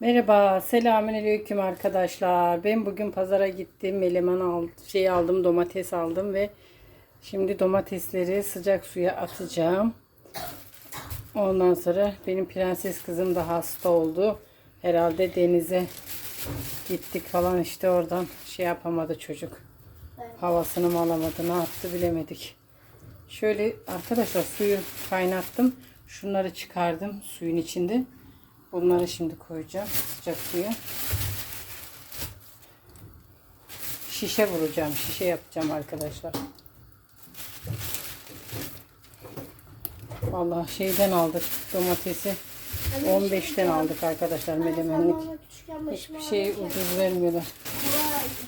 Merhaba, selamünaleyküm arkadaşlar. Ben bugün pazara gittim, eleman aldım, şey aldım, domates aldım ve şimdi domatesleri sıcak suya atacağım. Ondan sonra benim prenses kızım da hasta oldu. Herhalde denize gittik falan işte oradan şey yapamadı çocuk. Havasını mı alamadı, ne yaptı bilemedik. Şöyle arkadaşlar suyu kaynattım. Şunları çıkardım suyun içinde. Bunları şimdi koyacağım sıcak suya. Şişe vuracağım. Şişe yapacağım arkadaşlar. Vallahi şeyden aldık domatesi. 15'ten aldık arkadaşlar melemenlik. Ama küçükken başıma Hiçbir şey ucuz vermiyorlar.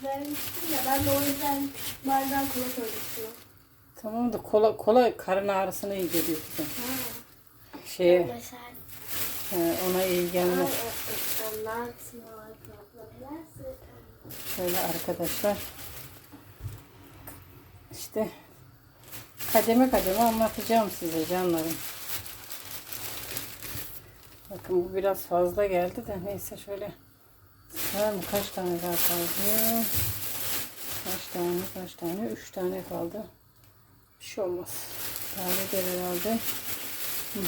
vermiştim ya ben de o yüzden küçük kola koymuştum. Tamam da kola, kola karın ağrısına iyi geliyor. Şeye, He, ona iyi gelmez. Şöyle arkadaşlar. İşte kademe kademe anlatacağım size canlarım. Bakın bu biraz fazla geldi de neyse şöyle var mı kaç tane daha kaldı? Kaç tane kaç tane? Üç tane kaldı. Bir şey olmaz. Tane de herhalde. Hı.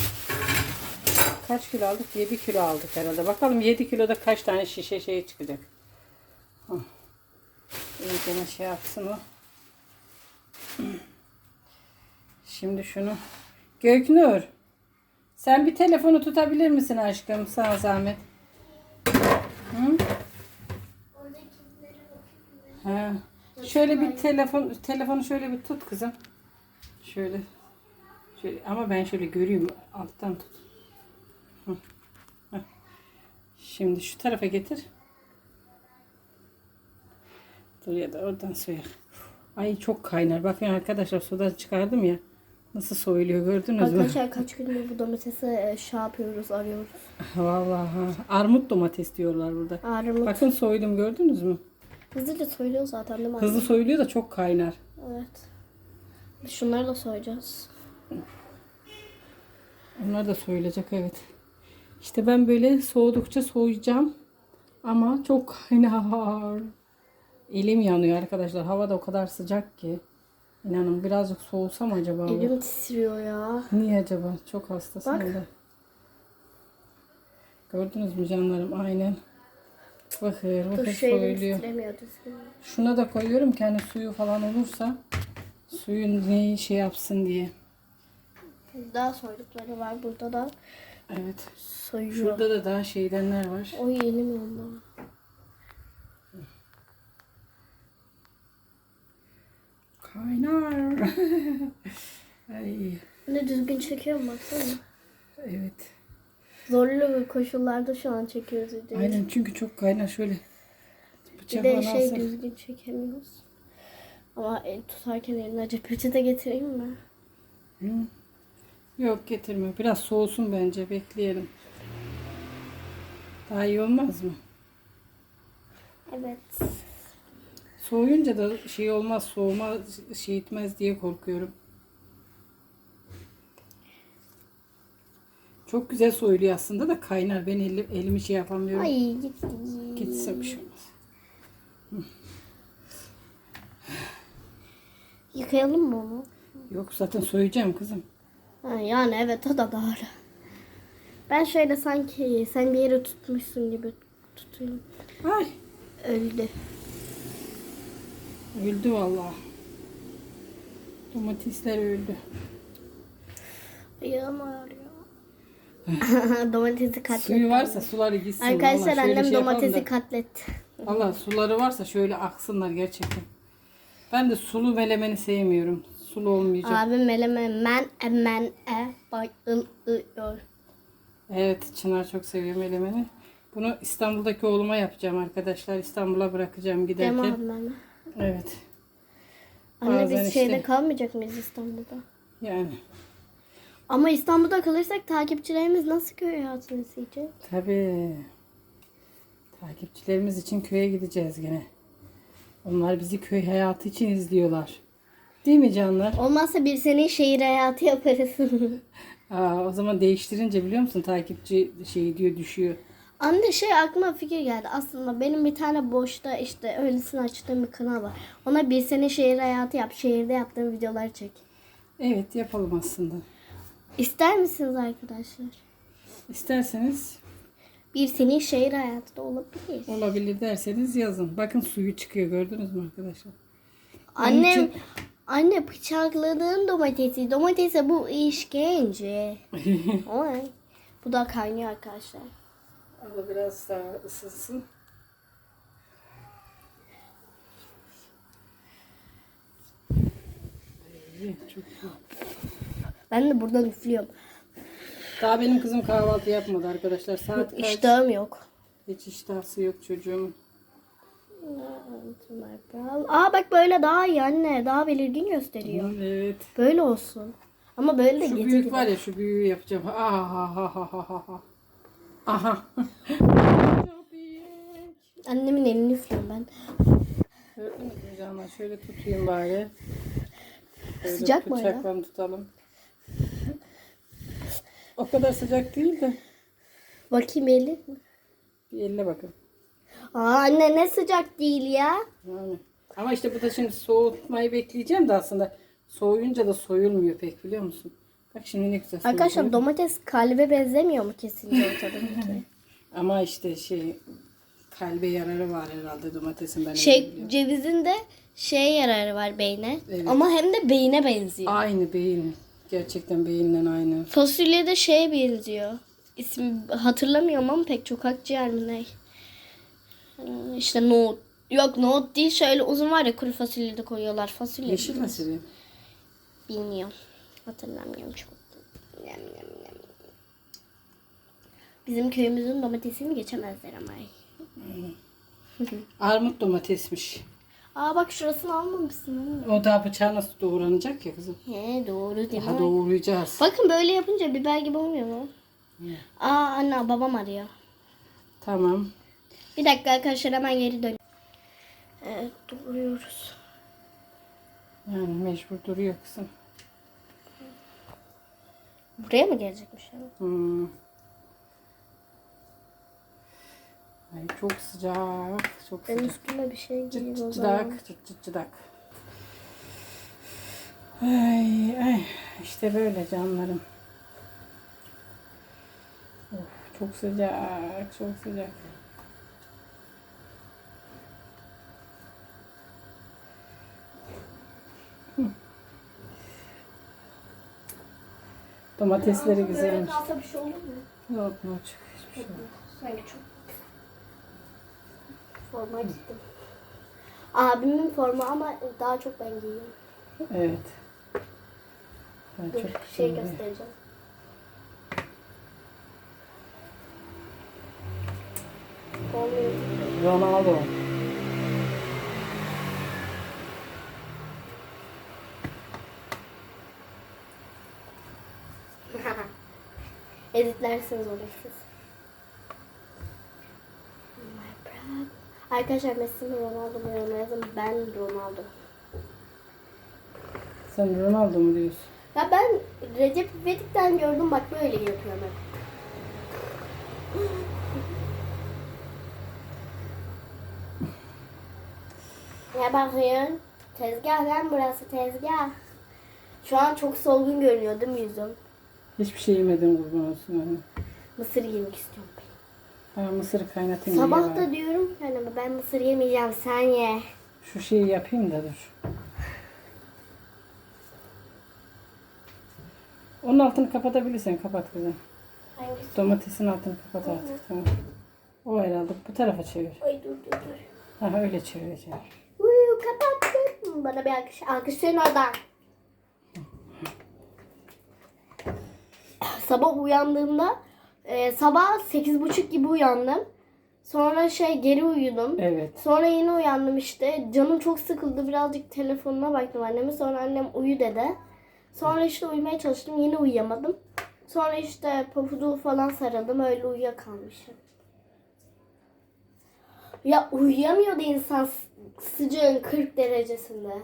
Kaç kilo aldık? 7 kilo aldık herhalde. Bakalım 7 kiloda kaç tane şişe şey çıkacak. İyice şey yapsın o. Şimdi şunu. Göknur. Sen bir telefonu tutabilir misin aşkım? Sana zahmet. Hı? Ha. Şöyle bir telefon telefonu şöyle bir tut kızım. Şöyle. Şöyle ama ben şöyle göreyim alttan tut. Hı. Hı. Şimdi şu tarafa getir. Dur ya da oradan suya. Ay çok kaynar. Bakın arkadaşlar sudan çıkardım ya. Nasıl soyuluyor gördünüz mü? Arkadaşlar kaç gündür bu domatesi e, şey yapıyoruz, arıyoruz. Vallahi ha. Armut domates diyorlar burada. Armut. Bakın soydum gördünüz mü? Hızlıca soyuluyor zaten değil mi? Hızlı soyuluyor da çok kaynar. Evet. Şunları da soyacağız. Onlar da soyulacak evet. İşte ben böyle soğudukça soyacağım. Ama çok kaynar. Elim yanıyor arkadaşlar. Hava da o kadar sıcak ki. İnanın birazcık soğusam acaba? Elim titriyor ya. Niye acaba? Çok hastasın Bak. da. Gördünüz mü canlarım? Aynen. Bakır, bakır soyuluyor. Şuna da koyuyorum ki hani suyu falan olursa suyun neyi şey yapsın diye. Daha soydukları var. Burada da Evet. soyuyor. Şurada da daha şeydenler var. O elim yandı. Kaynar. Ay, Ne düzgün çekiyor mu baksana. evet. Zorlu bir koşullarda şu an çekiyoruz videoyu. Aynen çünkü çok kaynar şöyle. Bir Bıçak de bana şey düzgün çekemiyoruz. Ama el tutarken eline acı peçete getireyim mi? Hı. Yok getirme. Biraz soğusun bence. Bekleyelim. Daha iyi olmaz mı? Evet. Soğuyunca da şey olmaz, soğuma şey etmez diye korkuyorum. Çok güzel soyuluyor aslında da kaynar. Ben elim, elimi şey yapamıyorum. Ay git. Gitse bir şey olmaz. Yıkayalım mı onu? Yok zaten soyacağım kızım. Ha, yani evet o da doğru. Ben şöyle sanki sen bir yere tutmuşsun gibi tutayım. Ay Öldü. öldü vallahi. Domatesler öldü. Ayağım ağrıyor. domatesi katlet. Suyu varsa suları gitsin. Arkadaşlar vallahi. Annem şey domatesi da- katletti. Valla suları varsa şöyle aksınlar gerçekten. Ben de sulu melemeni sevmiyorum. Sulu olmayacak. Abim meleme men emen e bayılıyor. Evet Çınar çok seviyor melemeni. Bunu İstanbul'daki oğluma yapacağım arkadaşlar. İstanbul'a bırakacağım Değil mi giderken. abim anne? Evet. Anne Bazen biz işte- şeyde kalmayacak mıyız İstanbul'da? Yani Ama İstanbul'da kalırsak takipçilerimiz nasıl köy hayatını izleyecek? tabii. Takipçilerimiz için köye gideceğiz gene. Onlar bizi köy hayatı için izliyorlar. Değil mi canlar? Olmazsa bir sene şehir hayatı yaparız. Aa, o zaman değiştirince biliyor musun takipçi şeyi diyor düşüyor. Anne şey aklıma fikir geldi. Aslında benim bir tane boşta işte öylesine açtığım bir kanal var. Ona bir sene şehir hayatı yap. Şehirde yaptığım videoları çek. Evet yapalım aslında. İster misiniz arkadaşlar? İsterseniz Bir senin şehir hayatı da olabilir. olabilir derseniz yazın. Bakın suyu çıkıyor gördünüz mü arkadaşlar? Annem için- anne bıçakladığın domatesi. Domatese bu işkence. Oy. Bu da kaynıyor arkadaşlar. Da biraz daha ısınsın. İyi, çok iyi. Ben de buradan üflüyorum. Daha benim kızım kahvaltı yapmadı arkadaşlar. Saat kaç? İştahım yok. Hiç iştahsı yok çocuğum. Aa bak böyle daha iyi anne. Daha belirgin gösteriyor. Evet. Böyle olsun. Ama böyle de Şu gece büyük gibi. var ya şu büyüğü yapacağım. Aha ha ha ha ha ha. Aha. Annemin elini üflüyorum ben. Gördünüz mü Canan? Şöyle tutayım bari. Şöyle Sıcak mı? Bıçakla tutalım. O kadar sıcak değil de. Bakayım eli. Bir eline bakın. Aa anne ne sıcak değil ya. Yani. Ama işte bu da şimdi soğutmayı bekleyeceğim de aslında soğuyunca da soyulmuyor pek biliyor musun? Bak şimdi ne güzel Arkadaşlar domates kalbe benzemiyor mu kesinlikle ortadaki? Ama işte şey kalbe yararı var herhalde domatesin ben şey biliyorum. cevizin de şey yararı var beyne. Evet. Ama hem de beyne benziyor. Aynı beyin. Gerçekten beyinle aynı. Fasulye de şeye benziyor. İsim hatırlamıyorum ama pek çok akciğer mi ne? Hmm, İşte nohut. Yok nohut değil şöyle uzun var ya kuru fasulye de koyuyorlar. Fasulye. Yeşil fasulye. Bilmiyorum. Hatırlamıyorum çok. Yem, yem, yem. Bizim köyümüzün domatesini geçemezler ama. Armut domatesmiş. Aa bak şurasını almamışsın. O da bıçağı nasıl doğranacak ya kızım. He doğru değil Daha mi? doğrayacağız. Bakın böyle yapınca biber gibi olmuyor mu? Aa anne babam arıyor. Tamam. Bir dakika arkadaşlar hemen geri dön. Evet duruyoruz. Yani mecbur duruyor kızım. Buraya mı gelecekmiş? ya? Hmm. Ay çok sıcak. Çok Ben sıcak. üstüme bir şey giyeyim o zaman. çıdak. Çıt çıt çıdak. Ay ay. İşte böyle canlarım. Of, çok sıcak. Çok sıcak. Domatesleri güzelmiş. kalsa bir şey olur mu? Yok yok hiçbir şey yok. Sanki çok. Forma gittim. Abimin formu ama daha çok ben giyiyorum. Evet. Ben Dur çok şey güzel. göstereceğim. Olmuyor. Ronaldo. Editlersiniz onu siz. Arkadaşlar Messi mi Ronaldo mu yazın. Ben Ronaldo. Sen Ronaldo mu diyorsun? Ya ben Recep İvedik'ten gördüm bak böyle yapıyor hep. Ya bakıyorsun. Tezgah lan burası tezgah. Şu an çok solgun görünüyor değil mi yüzüm? Hiçbir şey yemedim kurban olsun. Yani. Mısır yemek istiyorum ben. Ha, mısır kaynatayım. Sabah da diyorum yani ben mısır yemeyeceğim sen ye. Şu şeyi yapayım da dur. Onun altını kapatabilirsen kapat kızım. Hangisi? Domatesin altını kapat artık tamam. O herhalde bu tarafa çevir. Ay dur dur dur. Ha öyle çevireceğim. Uyu kapattın. Bana bir alkış. Alkışlayın oradan. Sabah uyandığımda e, sabah sekiz buçuk gibi uyandım. Sonra şey geri uyudum. Evet. Sonra yine uyandım işte. Canım çok sıkıldı. Birazcık telefonuna baktım anneme. Sonra annem uyu dedi. Sonra işte uyumaya çalıştım. Yine uyuyamadım. Sonra işte papuduğu falan sarıldım. Öyle uyuyakalmışım. Ya uyuyamıyordu insan sı- sıcağın 40 derecesinde.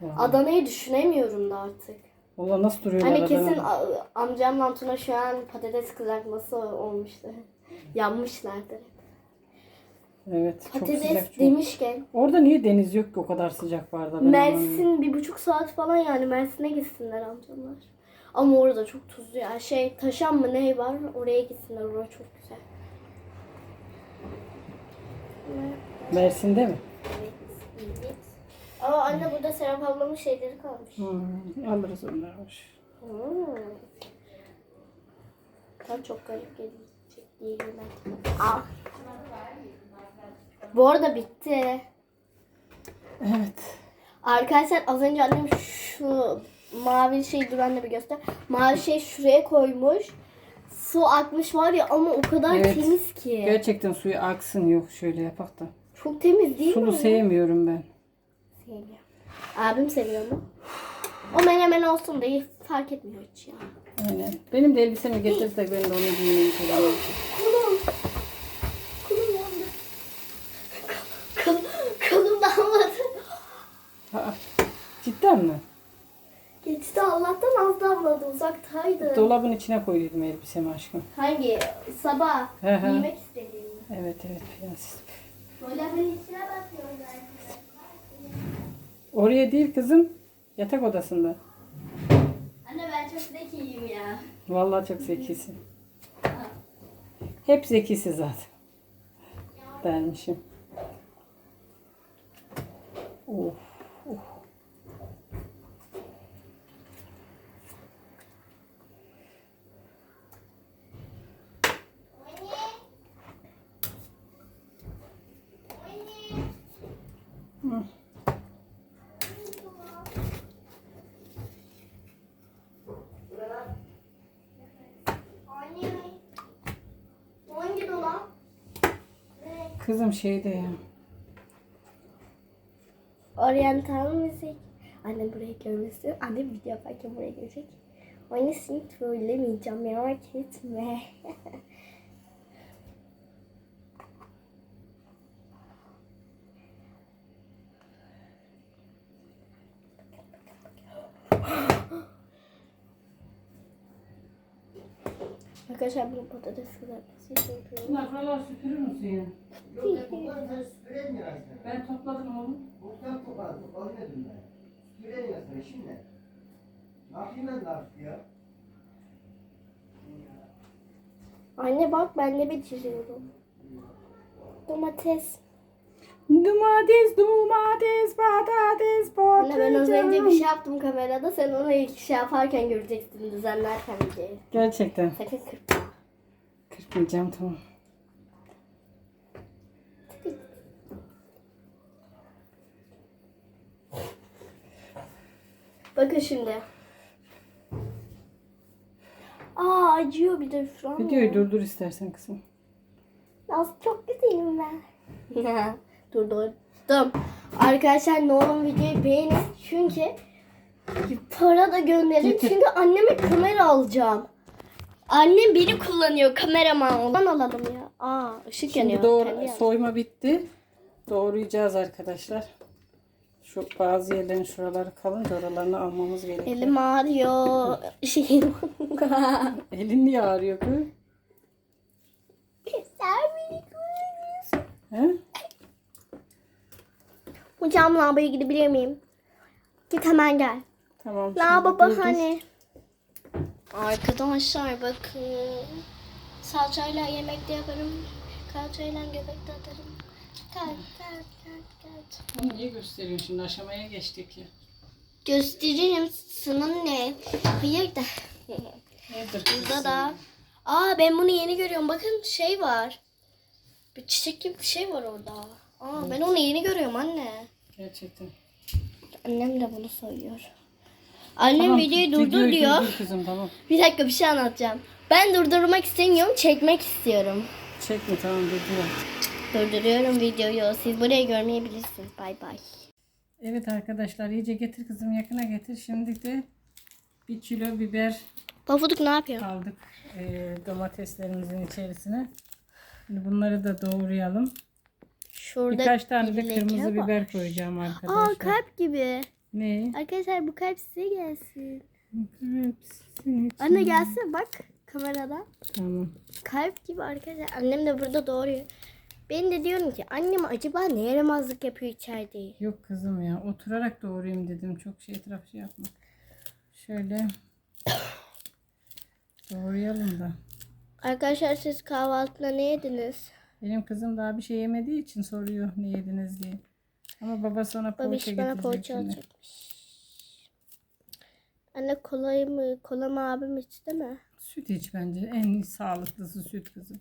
Ya. Adana'yı düşünemiyorum da artık. Valla nasıl duruyorlar Hani kesin a- amcamla Tuna şu an patates kızartması olmuştu. Yanmışlardır. Evet çok Patates sıcak. Çok. demişken Orada niye deniz yok ki o kadar sıcak vardı? Ben anlamıyorum. Mersin bir buçuk saat falan yani Mersin'e gitsinler amcamlar. Ama orada çok tuzlu ya. Şey taşan mı ne var oraya gitsinler. Orası çok güzel. Mersin'de mi? Evet, Ama anne burada Serap ablamın şeyleri kalmış. Hmm, alırız onları. Hmm. Ben çok garip gelecek diye. Al. Bu arada bitti. Evet. Arkadaşlar az önce annem şu mavi şey dur anne bir göster. Mavi şey şuraya koymuş. Su akmış var ya ama o kadar Evet. temiz ki. Gerçekten suyu aksın yok şöyle yapak da. Çok temiz değil Sulu mi? sevmiyorum ben. Sevmiyorum. Abim seviyor mu? O menemen olsun da fark etmiyor hiç ya. Aynen. Benim de elbisemi getirdi de ben de onu giyeyim. Kulum. Kulum yandı. Kulum, kulum damladı. Aa, cidden mi? Geçti Allah'tan az damladı uzaktaydı. Dolabın içine koyduydum elbisemi aşkım. Hangi? Sabah giymek istediğim. Evet evet prenses. Dolabın içine bakıyorum ben. Oraya değil kızım. Yatak odasında. Anne ben çok zekiyim ya. Vallahi çok zekisin. Hep zekisi zaten. Dermişim. Of. of. Hı. Anne. Kızım şeyde ya. Oriental müzik. Annem buraya görmesin. Annem video yaparken buraya gelecek. Anne seni trollemeyeceğim merak etme. Arkadaşlar bunu patates kızartması yapıyorum. Bunlar buralar süpürür müsün ya? Yok ya bunları sen süpüremiyorsun aslında. Ben topladım oğlum. Boktan topar, toparlıyordum ben. Süpüremiyorsun şimdi. Ne yapayım ben ne yapayım ya? Anne bak ben ne bitiriyorum. Domates. Domates, domates, patates, Anne ben az patates. önce bir şey yaptım kamerada. Sen onu ilk şey yaparken göreceksin düzenlerken videoyu. Gerçekten. Sakın kırpma. Kırpmayacağım tamam. Bakın şimdi. Aa acıyor bir de şu an. Videoyu durdur istersen kızım. Nasıl çok güzelim ben. Durdurdum. Arkadaşlar ne olur videoyu beğenin. Çünkü para da gönderin. Çünkü anneme kamera alacağım. Annem beni kullanıyor kameraman. Ondan alalım ya. Aa ışık yanıyor. Şimdi doğru yanıyor. soyma bitti. Doğrayacağız arkadaşlar. Şu bazı yerlerin şuraları kalınca oralarını almamız gerekiyor. Elim ağrıyor. Şeyim. Elin niye ağrıyor kız? Sen beni kullanıyorsun. He? Hocam lavaboya gidebilir miyim? Git hemen gel. Tamam. Lavabo bahane. Arkadaşlar bakın. Salçayla yemek de yaparım. Kalçayla göbek de atarım. Gel gel gel gel. Bunu niye gösteriyorsun şimdi aşamaya geçtik ya. Gösteririm sana ne? Hayır da. Nedir Burada da. Aa ben bunu yeni görüyorum. Bakın şey var. Bir çiçek gibi bir şey var orada. Aa ben onu yeni görüyorum anne. Gerçekten. Annem de bunu soyuyor. Annem Tamam, videoyu durdur diyor. kızım tamam. Bir dakika bir şey anlatacağım. Ben durdurmak istemiyorum, çekmek istiyorum. Çekme tamam durdur. Durduruyorum videoyu. Siz burayı görmeyebilirsiniz. Bay bay. Evet arkadaşlar iyice getir kızım yakına getir. Şimdi de bir kilo biber Pafuduk ne yapıyor? aldık eee, domateslerimizin içerisine. Şimdi bunları da doğrayalım. Şurada Birkaç tane de leke kırmızı var. biber koyacağım arkadaşlar. Aa kalp gibi. Ne? Arkadaşlar bu kalp size gelsin. Hepsini Anne gelsin bak. Kamerada. Tamam. Kalp gibi arkadaşlar. Annem de burada doğuruyor. Ben de diyorum ki annem acaba ne yaramazlık yapıyor içeride? Yok kızım ya. Oturarak doğrayayım dedim. Çok şey etraf şey yapma. Şöyle. Doğrayalım da. Arkadaşlar siz kahvaltıda ne yediniz? Benim kızım daha bir şey yemediği için soruyor ne yediniz diye. Ama babası ona poğaça Babiş bana getirecek poğaça şimdi. alacakmış. Anne kolayı mı? Kola mı abim içti mi? Süt iç bence. En sağlıklısı süt kızım.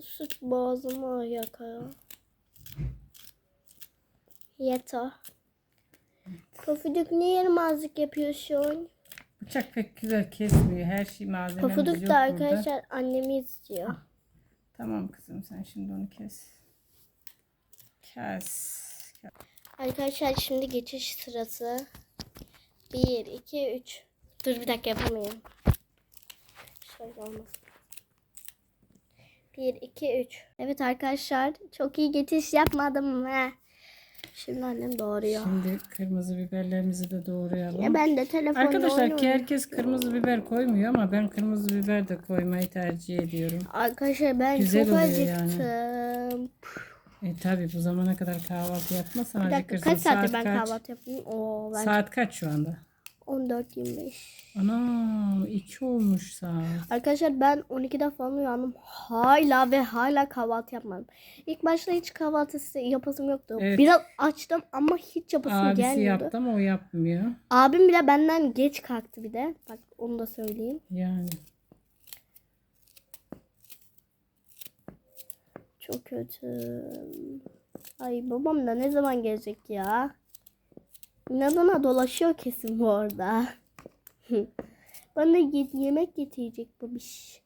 Süt boğazımı yakıyor. Yeter. Pofuduk niye yaramazlık yapıyorsun? Bıçak pek güzel kesmiyor. Her şey malzememiz yok Pofuduk da burada. arkadaşlar annemi istiyor. Tamam kızım sen şimdi onu kes. Kes. Arkadaşlar şimdi geçiş sırası. 1, 2, 3. Dur bir dakika yapamıyorum. Şöyle olmasın. 1, 2, 3. Evet arkadaşlar çok iyi geçiş yapmadım mı? Şimdi annem doğuruyor. Şimdi kırmızı biberlerimizi de doğrayalım. Ya ben de telefonla Arkadaşlar ki herkes kırmızı biber koymuyor ama ben kırmızı biber de koymayı tercih ediyorum. Arkadaşlar ben Güzel çok acıktım. E tabi bu zamana kadar kahvaltı yapmazsan Bir dakika kaç Saat ben kaç? kahvaltı yaptım? Oo ben Saat kaç şu anda? 14.25. Ana iki olmuş saat. Arkadaşlar ben 12'de falan uyandım. Hala ve hala kahvaltı yapmadım. İlk başta hiç kahvaltısı yapasım yoktu. Evet. Biraz açtım ama hiç yapasım Abisi gelmiyordu. yaptı ama o yapmıyor. Abim bile benden geç kalktı bir de. Bak onu da söyleyeyim. Yani. Çok kötü. Ay babam da ne zaman gelecek ya? İnadına dolaşıyor kesin bu arada. Bana ye- yemek getirecek babiş.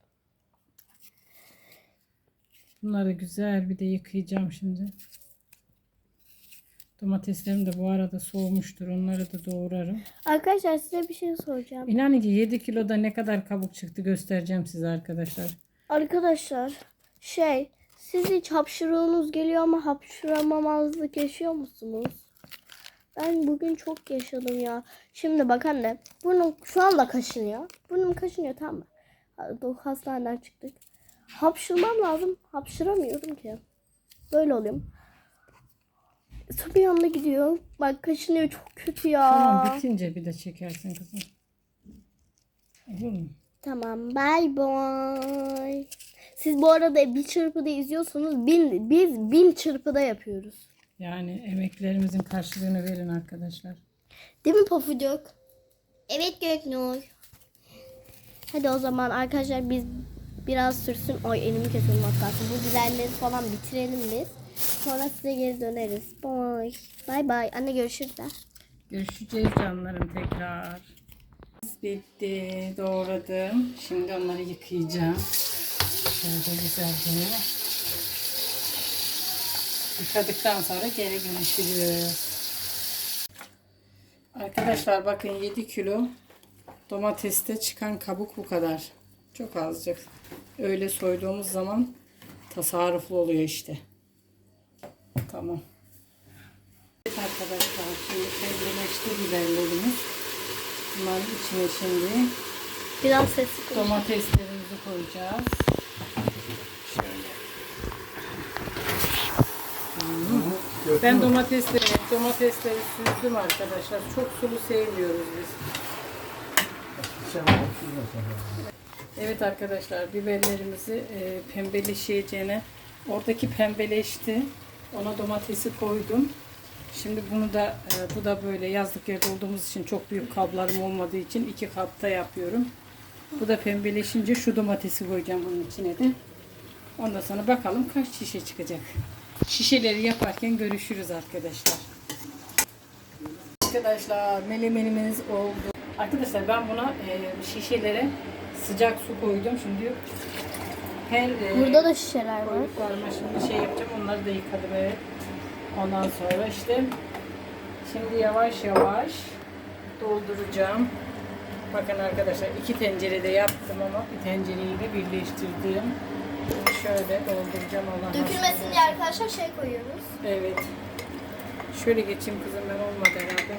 Bunları güzel bir de yıkayacağım şimdi. Domateslerim de bu arada soğumuştur. Onları da doğrarım. Arkadaşlar size bir şey soracağım. İnanın ki 7 kiloda ne kadar kabuk çıktı göstereceğim size arkadaşlar. Arkadaşlar şey siz hiç hapşırığınız geliyor ama hapşıramamazlık yaşıyor musunuz? Ben bugün çok yaşadım ya. Şimdi bak anne burnum şu anda kaşınıyor. Burnum kaşınıyor tamam mı? Ha- Hastaneden çıktık. Hapşırmam lazım. Hapşıramıyorum ki. Böyle oluyorum. Sonra bir anda gidiyor. Bak kaşınıyor çok kötü ya. Tamam bitince bir de çekersin kızım. Olur mu? Tamam bye bye. Siz bu arada bir çırpıda izliyorsunuz. Bin, biz bin çırpıda yapıyoruz. Yani emeklerimizin karşılığını verin arkadaşlar. Değil mi Pofuduk? Evet Göknur. Hadi o zaman arkadaşlar biz biraz sürsün. Ay elimi keselim hatta. Bu güzelleri falan bitirelim biz. Sonra size geri döneriz. Bye. Bye bye. Anne görüşürüz de. Görüşeceğiz canlarım tekrar. Bitti. Doğradım. Şimdi onları yıkayacağım. Şöyle güzelce. Yıkadıktan sonra geri görüşürüz. Arkadaşlar bakın 7 kilo domateste çıkan kabuk bu kadar. Çok azıcık. Öyle soyduğumuz zaman tasarruflu oluyor işte. Tamam. Evet arkadaşlar şimdi pembeleşti biberlerimiz. Bunların içine şimdi Biraz domateslerimizi koyacağız. Şöyle. Hmm. Ben domatesleri, domatesleri süzdüm arkadaşlar. Çok sulu sevmiyoruz biz. Evet arkadaşlar biberlerimizi e, pembeleşeceğine oradaki pembeleşti. Ona domatesi koydum. Şimdi bunu da e, bu da böyle yazlık yerde olduğumuz için çok büyük kablarım olmadığı için iki kapta yapıyorum. Bu da pembeleşince şu domatesi koyacağım bunun içine de. Ondan sonra bakalım kaç şişe çıkacak. Şişeleri yaparken görüşürüz arkadaşlar. Arkadaşlar melemenimiz oldu. Arkadaşlar ben buna e, şişelere sıcak su koydum. Şimdi her e, Burada da şişeler var. koyduklarıma şimdi şey yapacağım. Onları da yıkadım evet. Ondan sonra işte şimdi yavaş yavaş dolduracağım. Bakın arkadaşlar iki tencerede yaptım ama bir tencereyi de birleştirdim. Şöyle dolduracağım Allah Dökülmesin diye arkadaşlar şey koyuyoruz. Evet. Şöyle geçeyim kızım ben olmadı herhalde.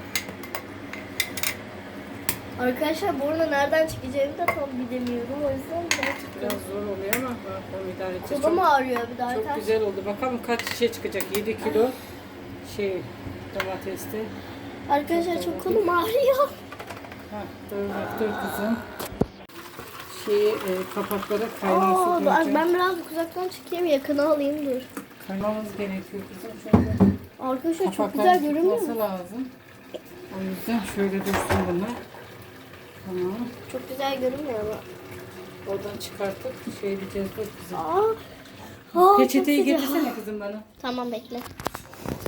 Arkadaşlar bu arada nereden çıkacağımı da tam bilemiyorum. O yüzden Biraz biraz zor oluyor ama bakalım idare edeceğiz. kolum Çok, ağrıyor bir daha. çok yeter. güzel oldu. Bakalım kaç şişe çıkacak. 7 kilo şey domatesli. Arkadaşlar çok kolum ağrıyor. Ha, dur, dur kızım. Şeyi e, kapaklara kaynar su Aa, ben, biraz uzaktan çıkayım yakına alayım dur. Kaymamız gerekiyor kızım. Şöyle Arkadaşlar çok kapaklar güzel görünüyor mu? tutması lazım. O yüzden şöyle dursun bunlar. Tamam. Çok güzel görünmüyor ama. Oradan çıkartıp şey diyeceğiz dur kızım. Aa, aa, Peçeteyi çok güzel. getirsene kızım bana. Tamam bekle.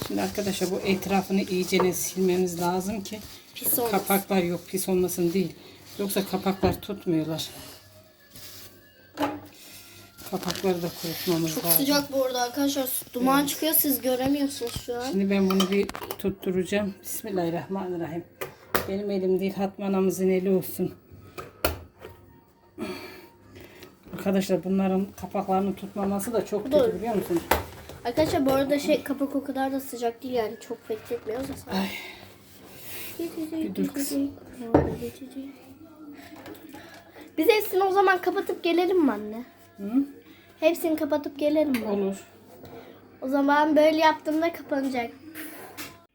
Şimdi arkadaşlar bu etrafını iyice silmemiz lazım ki Pis olmasın. kapaklar yok pis olmasın değil. Yoksa kapaklar tutmuyorlar. Kapakları da kurutmamız Çok lazım. sıcak bu arada arkadaşlar. Duman çıkıyor siz göremiyorsunuz şu an. Şimdi ben bunu bir tutturacağım. Bismillahirrahmanirrahim. Benim elim değil Hatma anamızın eli olsun. Arkadaşlar bunların kapaklarını tutmaması da çok Dur. kötü biliyor musunuz? Arkadaşlar bu arada şey kapak o kadar da sıcak değil yani çok bekletmiyoruz da. Ay. Bir dur kızım. Biz hepsini o zaman kapatıp gelelim mi anne? Hı? Hepsini kapatıp gelelim mi? Olur. O zaman böyle yaptığımda kapanacak.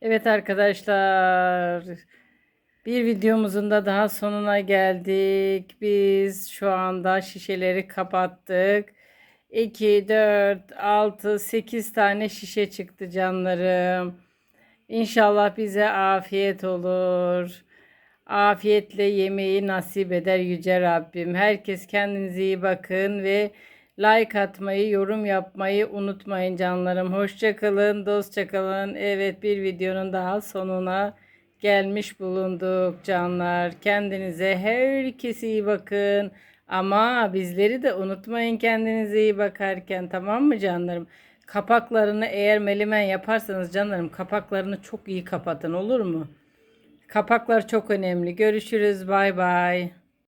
Evet arkadaşlar. Bir videomuzun da daha sonuna geldik. Biz şu anda şişeleri kapattık. 2, 4, 6, 8 tane şişe çıktı canlarım. İnşallah bize afiyet olur. Afiyetle yemeği nasip eder Yüce Rabbim. Herkes kendinize iyi bakın ve like atmayı, yorum yapmayı unutmayın canlarım. Hoşça kalın, dostça kalın. Evet bir videonun daha sonuna gelmiş bulunduk canlar. Kendinize herkese iyi bakın. Ama bizleri de unutmayın kendinize iyi bakarken tamam mı canlarım? Kapaklarını eğer melimen yaparsanız canlarım kapaklarını çok iyi kapatın olur mu? Kapaklar çok önemli. Görüşürüz. Bay bay.